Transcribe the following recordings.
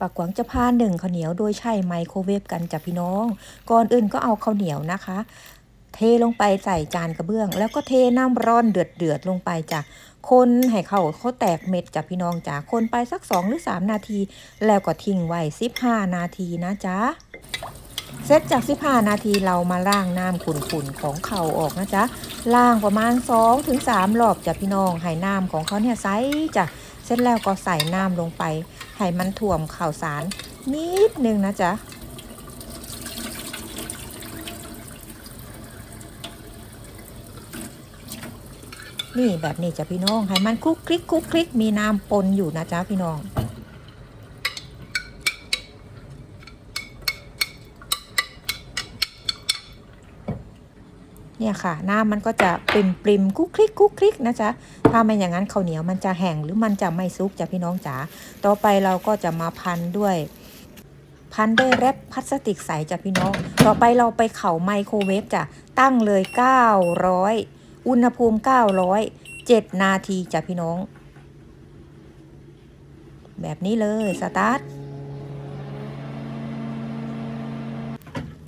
ปากกวางจะพาหนึ่งข้าวเหนียวโดยใช้ไมโครเวฟกันจ้ะพี่น้อง ก่อนอื่นก็เอาข้าวเหนียวนะคะ เทลงไปใส่จานกระเบื้อง แล้วก็เทน้ำร้อนเดือดเดือดๆลงไปจ้ะคนให้เขาเขาแตกเม็ดจ้ะพี่น้องจ้ะคนไปสัก2หรือ3นาที แล้วก็ทิ้งไว้15นาทีนะจ๊ะเสร็จจาก15นาทีเรามาล้างน้ำขุ่นๆของเขาออกนะจ๊ะล้างประมาณ2-3ถึง3รอบจ้ะพี่น้องให้น้ำของเขาเนี่ยใสจ้ะ ร็จแล้วก็ใส่น้ำลงไป ให้มันถ่วมข่าวสารนิดนึงนะจ๊ะนี่แบบนี้จ้ะพี่น้อง ให้มันคลุกคลิกคลุกคลิกมีน้ำปนอยู่นะจ๊ะพี่น้อง เนี่ยค่ะ หน้ำมันก็จะปริมปริมๆคุกคลิกคุกคลิกนะจ๊ะถ้าไม่อย่างนั้นข้าวเหนียวมันจะแห้งหรือมันจะไม่ซุกจ้ะพี่น้องจ๋าต่อไปเราก็จะมาพันด้วยพันด้วยแรปพลาสติกใสจ้ะพี่น้อง ต่อไปเราไปเข่าไมโครเวฟจ้ะ ตั้งเลย 900 อุณหภูมิ 900 7 นาทีจ้ะพี่น้อง แบบนี้เลย สตาร์ท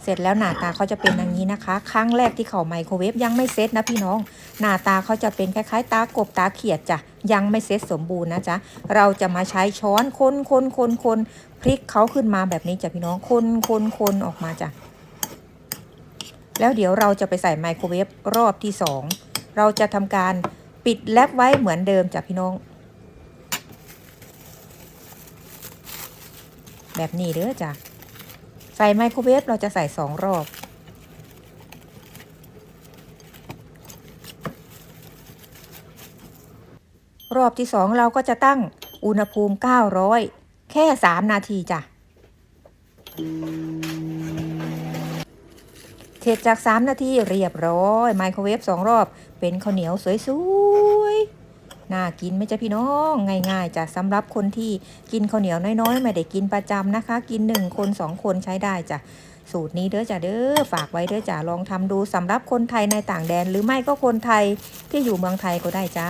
เสร็จแล้วหน้าตาเขาจะเป็นอย่างนี้นะคะ ครั้งแรกที่เขาไมโครเวฟยังไม่เซ็ตนะพี่น้อง หน้าตาเขาจะเป็นคล้ายๆ ตากบตาเขียดจ้ะยังไม่เซ็ตสมบูรณ์นะจ๊ะเราจะมาใช้ช้อนคนคนคนคนพลิกเขาขึ้นมาแบบนี้จ้ะพี่น้องคนคนคนออกมาจ้ะแล้วเดี๋ยวเราจะไปใส่ไมโครเวฟรอบที่สองเราจะทำการปิดแลปไว้เหมือนเดิมจ้ะพี่น้อง แบบนี้เด้อจ้ะ ส่ไมโครเวฟเราจะใส่สองรอบ รอบที่สองเราก็จะตั้งอุณหภูมิ 900 แค่ 3 นาทีจ้ะ เสร็จจาก 3 นาทีเรียบร้อย ไมโครเวฟ2รอบเป็นข้าวเหนียวสวยๆ น่ากินไหมจ๊ะพี่น้องง่ายๆจ้ะสำหรับคนที่กินข้าวเหนียวน้อยๆไม่ได้กินประจำนะคะ กิน1คน2คนใช้ได้จ้ะสูตรนี้เด้อจ้ะเด้อฝากไว้เด้อจ้ะลองทำดูสำหรับคนไทยในต่างแดน หรือไม่ก็คนไทยที่อยู่เมืองไทยก็ได้จ้า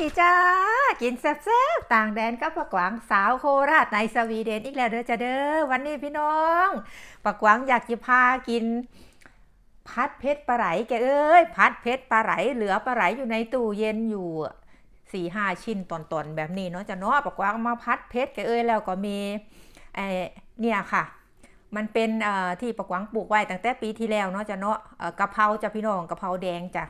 ดีจ้า กินแซ่บๆต่างแดนกับปะกวางสาวโคราชในสวีเดนอีกแล้วเด้อจ้าเด้อวันนี้พี่น้องปะกวางอยากจะพากิน พัดเพชรปลาไหลแกเอ้ยพัดเพชรปลาไหลเหลือปลาไหลอยู่ในตู้เย็นอยู่สี่ห้าชิ้นตอนๆแบบนี้เนาะจะเนาะปะกวางมาพัดเพชรแกเอ้ยแล้วก็มีไอเนี่ยค่ะมันเป็นที่ปะกวางปลูกไว้ตั้งแต่ปีที่แล้วเนาะจะเนาะกะเพราจ้ะพี่น้องกะเพราแดงจ้ะ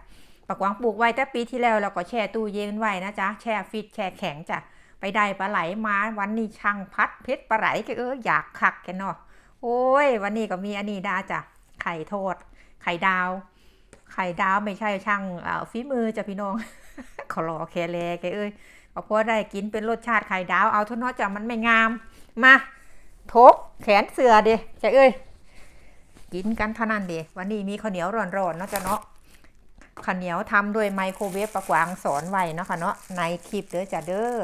ปะกวางปลูกไว้แต่ปีที่แล้วเราก็แช่ตู้เย็นไว้นะจ๊ะแช่ฟิตแช่แข็งจ้ะไปได้ปลาไหลมาวันนี้ช่างพัดเพชรปลาไหลก็เอออยากคักแกเนาะโอ้ย วันนี้ก็มีอันนี้ดาจ้ะไข่ทอดไข่ดาว ไข่ดาวไม่ใช่ช่างเอ่อฝีมือจ้ะพี่น้องขอรอแคแลแกเอ้ยก็พอได้กินเป็นรสชาติไข่ดาวเอาเท่านั้นจ้ะมันไม่งามมาทกแขนเสือเดีจ้ะเอ้ยกินกันเท่านั้นเดีวันนี้มีข้าวเหนียวร้อนๆเนาะจ้ะเนาะ ข้าวเหนียวทำด้วยไมโครเวฟประกวางสอนไว้เนาะค่ะเนาะในคลิปเด้อจ้ะเด้อ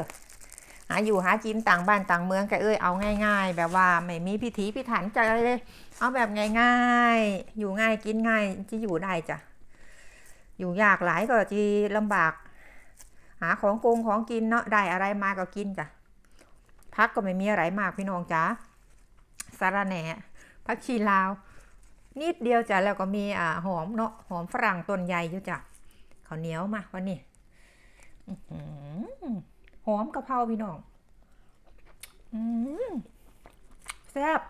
หาอยู่หากินต่างบ้านต่างเมืองแกเอ้ยเอาง่าย ๆ แบบว่าไม่มีพิถีพิถันจะเลย เอาแบบง่ายๆ อยู่ง่ายกินง่ายจะอยู่ได้จ้ะอยู่ยากหลายก็จะลำบาก หาของโกงของกินเนาะได้อะไรมาก็กินจ้ะพักก็ไม่มีอะไรมากพี่น้องจ้าสาระแหน่พักชีลาว นิดเดียวจ้ะแล้วก็มีอ่าหอมเนาะหอมฝรั่งต้นใหญ่อยู่จ้ะข้าวเหนียวมาวันนี้หอมกะเพราพี่น้องอแซ่บ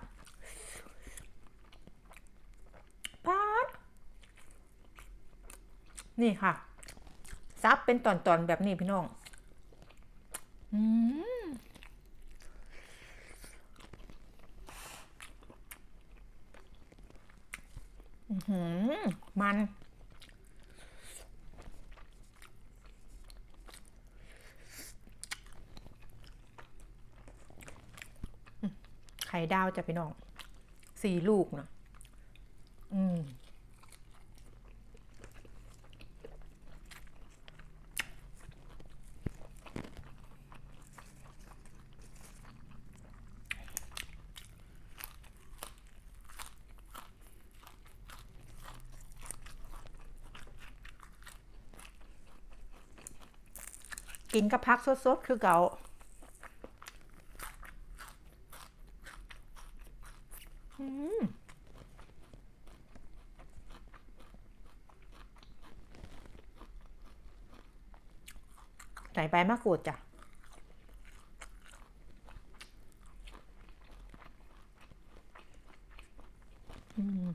ปาดนี่ค่ะ ซับเป็นตอนๆแบบนี้พี่น้อง อืม อื้อหือ มัน ไข่ดาวจะไปน้อง สี่ลูกเนาะอืม กินกับพักสดๆ คือเก่าอืมใส่ใบมะกรูดจ้ะ อืม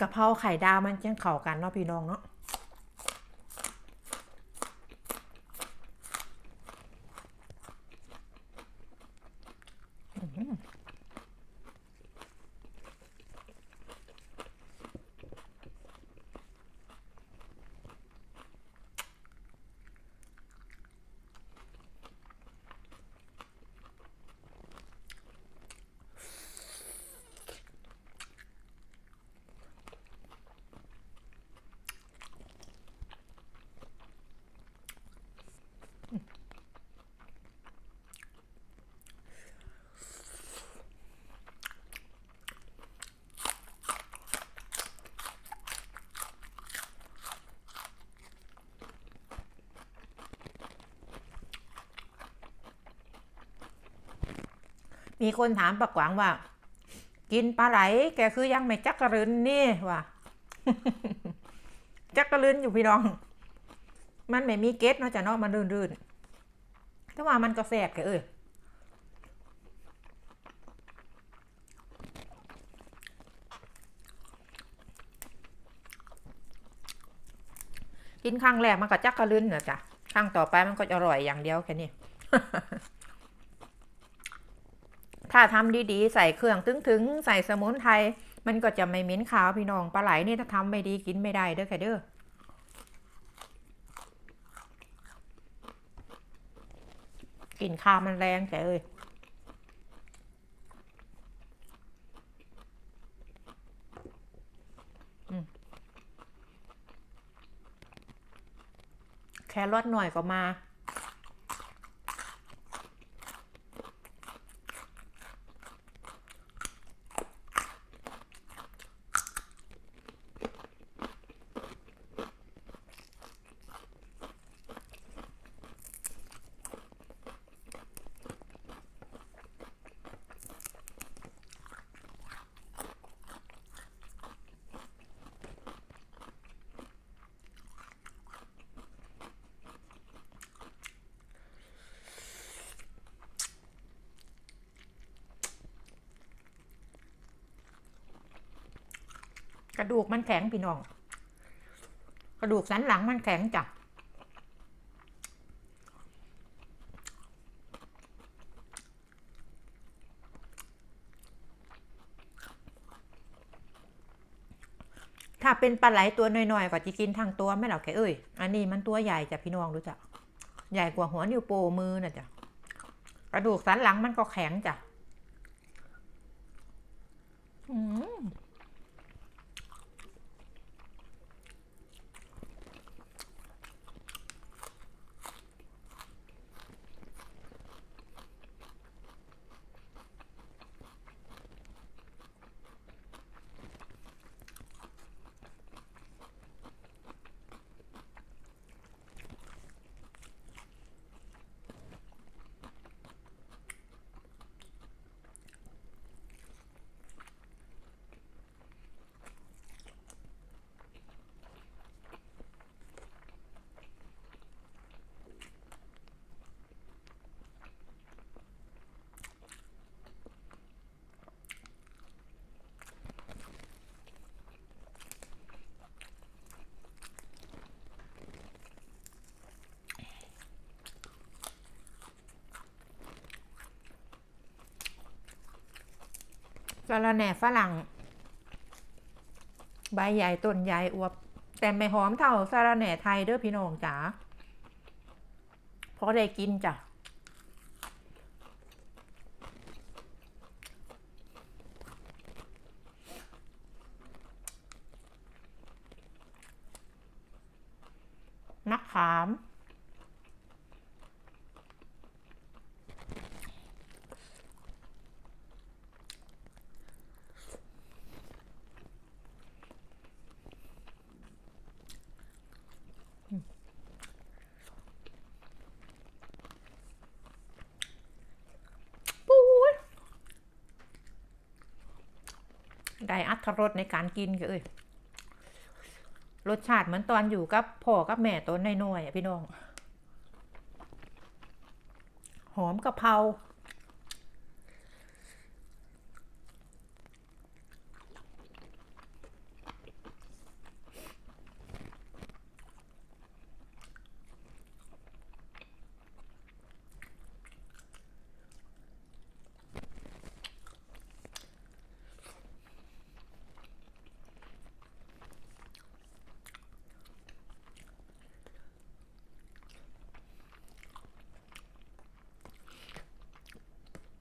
กะเพราไข่ดาวมันจังเข้ากันเนาะพี่น้องเนาะอื้อหือ มีคนถามปะกวางว่า กินปลาไหล แกคือยังไม่จักกระลืนนี่ว่ะจักกระลืนอยู่พี่น้อง มันไม่มีเกล็ดเนาะจะเนาะมันรื่นๆแต่ว่ามันก็แสบแกเอ้ยกินครั้งแรกมันก็จักกระลืนนะจ๊ะครั้งต่อไปมันก็จะอร่อยอย่างเดียวแค่นี้ ถ้าทำดีๆ ใส่เครื่องถึงๆ ใส่สมุนไพรมันก็จะไม่เหม็นขาวพี่น้องปลาไหลนี่ถ้าทำไม่ดีกินไม่ได้เด้อแค่เด้อกลิ่นคาวมันแรงแกเอ้ยแครอทหน่อยก็มา กระดูกมันแข็งพี่น้อง กระดูกสันหลังมันแข็งจ้ะถ้าเป็นปลาไหลตัวน้อยๆก็จะกินทั้งตัวไม่หรอกแกเอ้ย อันนี้มันตัวใหญ่จ้ะพี่น้องรู้จัก ใหญ่กว่าหัวนิ้วโป้มือน่ะจ้ะ กระดูกสันหลังมันก็แข็งจ้ะ อืม สะระแหน่ฝรั่ง ใบใหญ่ต้นใหญ่อวบ แต่ไม่หอมเท่าสาระแหน่ไทยเด้อพี่น้องจ๋าพอได้กินจ้ะมะขาม ปู๊ด รสในการกินก็เอ้ยรสชาติเหมือนตอนอยู่กับพ่อกับแม่ตอนน้อยๆพี่น้อง หอมกะเพรา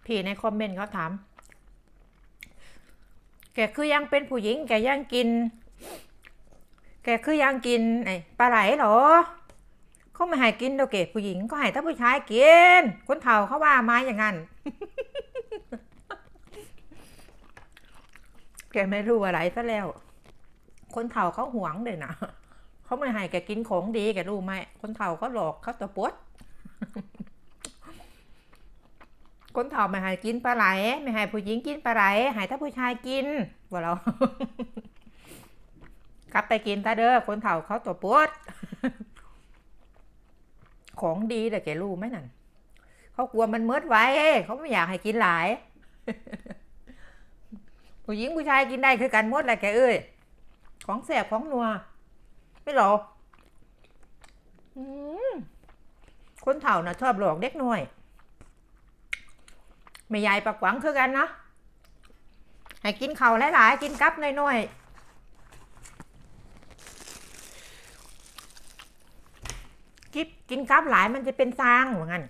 พี่ในคอมเมนต์เขาถาม แกคือยังเป็นผู้หญิง แกยังกิน แกคือยังกินไอ้ปลาไหลเหรอเขาไม่ให้กินดอกเกผู้หญิงก็ให้ถ้าผู้ชายกิน คนเฒ่าเขาว่ามาอย่างนั้น แกไม่รู้อะไรซะแล้ว คนเฒ่าเขาหวงเลยนะเขาไม่ให้แกกินของดีแกรู้ไหมคนเฒ่าเขาหลอกเขาตะปด คนเฒ่าไม่ให้กินปลาไหล ไม่ให้ผู้หญิงกินปลาไหลให้ถ้าผู้ชายกินว่าเรากลับไปกินตาเด้อคนเฒ่าเขาตัวปวด ของดีแต่แกรู้ไหมนั่นเขากลัวมันเมิดไว้ เขาไม่อยากให้กินหลาย ผู้หญิงผู้ชายกินได้คือกันมดแหละแกเอ้ยของแสบของนัว ไม่หรอคนเฒ่าน่ะชอบหลอกเด็กน้อย ไม่ใหญ่ปากหวังคือกันเนาะให้กินเข่าหลายๆ กินกับน้อยๆกิบกินกับหลายมันจะเป็นซางเหมือนกัน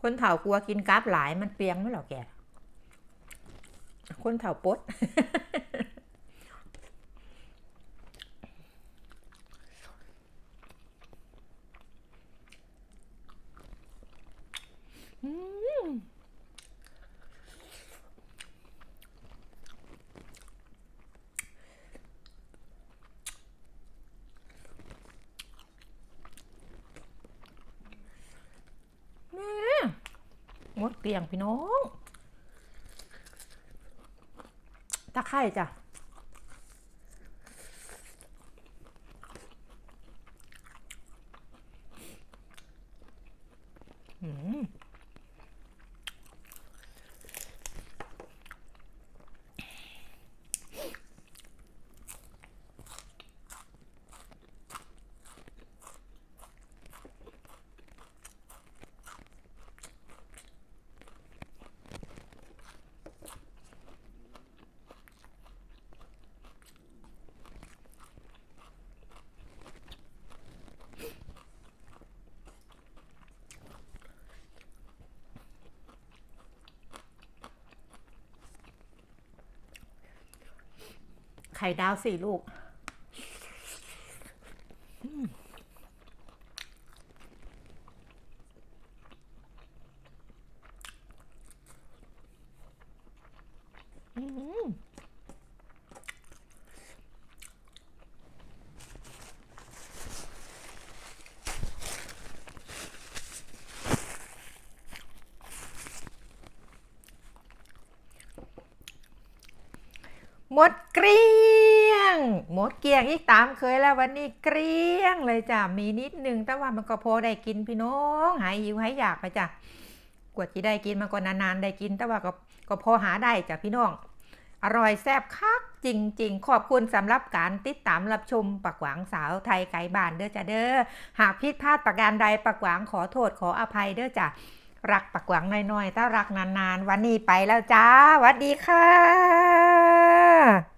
คนเฒ่ากลัวกินกับหลายมันเปียงไหมหรอแก คนเฒ่าปด อืมแม่หม ดเกลี้ยงพี่น้องตะไคร่จ้ะ อืม ไข่ดาวสี่ลูก หมดเกลี้ หมดเกลี้ยงอีกตามเคยแล้ววันนี้เกลี้ยงเลยจ้ะมีนิดนึงแต่ว่ามันก็พอได้กินพี่น้องหายหิวหายอยากไปจ้ะกว่าที่ได้กินมันก็นานๆได้กิน แต่ว่าก็ก็พอหาได้จ้ะพี่น้อง อร่อยแซ่บคักจริง ๆ ขอบคุณสำหรับการติดตามรับชมปักหวางสาวไทยไก่บ้านเด้อจ้ะเด้อหากผิดพลาดประการใดปักหวางขอโทษขออภัยเด้อจ้ะรักปักหวางน้อยๆถ้ารักนานๆ วันนี้ไปแล้วจ้าหวัสดีค่ะ